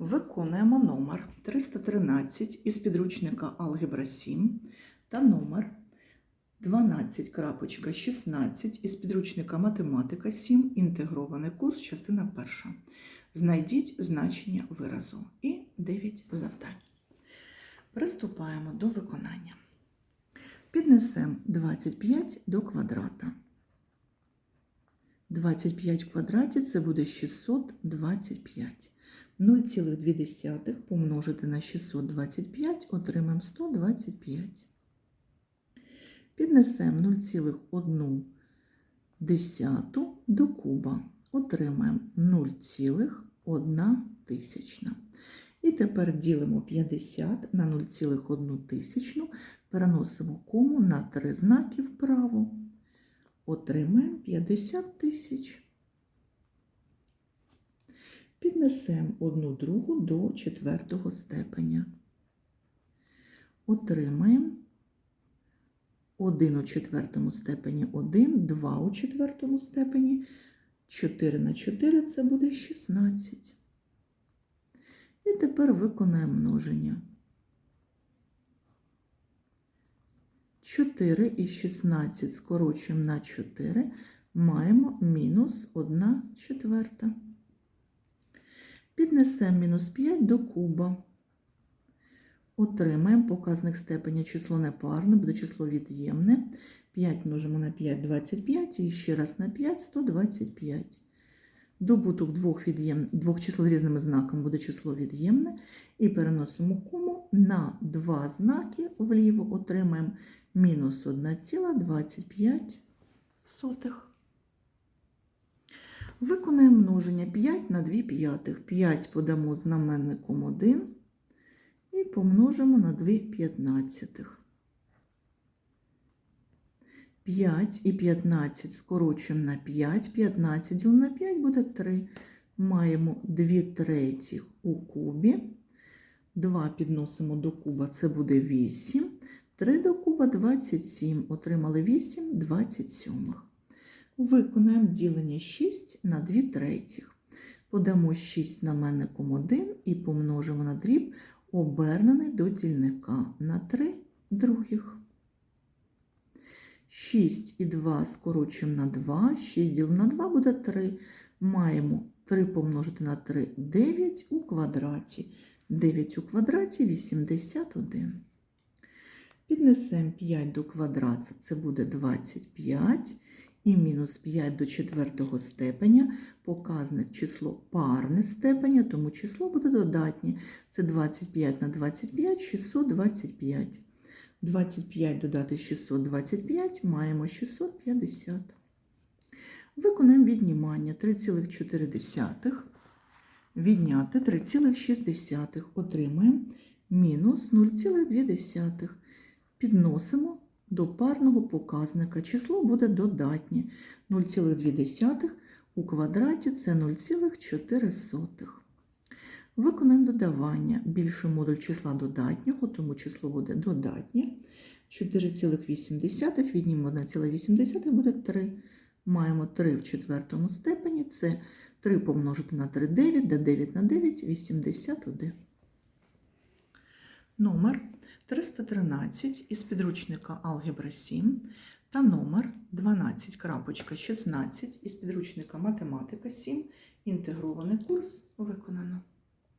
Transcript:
Виконуємо номер 313 із підручника Алгебра 7 та номер 12.16 із підручника Математика 7. Інтегрований курс, частина перша. Знайдіть значення виразу і 9 завдань. Приступаємо до виконання. Піднесемо 25 до квадрата. 25 в квадраті це буде 625. 0,2 помножити на 625 отримаємо 125. Піднесемо 0,1 до куба. Отримаємо 0,1 тисячна. І тепер ділимо 50 на 0,1 тисячну, переносимо кому на три знаки вправо. Отримаємо 50 тисяч. Піднесемо одну другу до четвертого степеня. Отримаємо 1 у четвертому степені 1, 2 у четвертому степені, 4 на 4 це буде 16. І тепер виконаємо множення. 4 і 16 скорочуємо на 4, маємо мінус 1 четверта. Піднесемо мінус 5 до куба. Отримаємо показник степеня число непарне, буде число від'ємне. 5 множимо на 5 25 і ще раз на 5 125. Добуток двох, від'єм... двох чисел різними знаками буде число від'ємне. І переносимо кому на два знаки вліво отримаємо мінус 1,25. Виконаємо множення 5 на 2 п'ятих. 5 подамо знаменником 1 і помножимо на 2 п'ятнадцятих. 5 і 15 скорочуємо на 5, 15 ділимо на 5 буде 3. Маємо 2 третіх у кубі. 2 підносимо до куба, це буде 8. 3 до куба 27. Отримали 8 27. Виконаємо ділення 6 на 2 третіх. Подамо 6 знаменником 1 і помножимо на дріб, обернений до дільника на 3 других. 6 і 2 скорочуємо на 2, 6 ділимо на 2 буде 3. Маємо 3 помножити на 3 9 у квадраті. 9 у квадраті 81. Піднесемо 5 до квадрата, це буде 25. І мінус 5 до четвертого степеня, показник число парне степеня, тому число буде додатнє. Це 25 на 25, 625. 25 додати 625, маємо 650. Виконаємо віднімання 3,4. Відняти 3,6. Отримаємо мінус 0,2. Підносимо до парного показника. Число буде додатнє. 0,2 у квадраті це 0,4. Виконаємо додавання. Більший модуль числа додатнього, тому число буде додатнє. 4,8 віднімемо 1,8 буде 3. Маємо 3 в четвертому степені. Це 3 помножити на 3 9, де 9 на 9 81. Номер 313 із підручника Алгебра 7 та номер 12.16 із підручника Математика 7. Інтегрований курс виконано.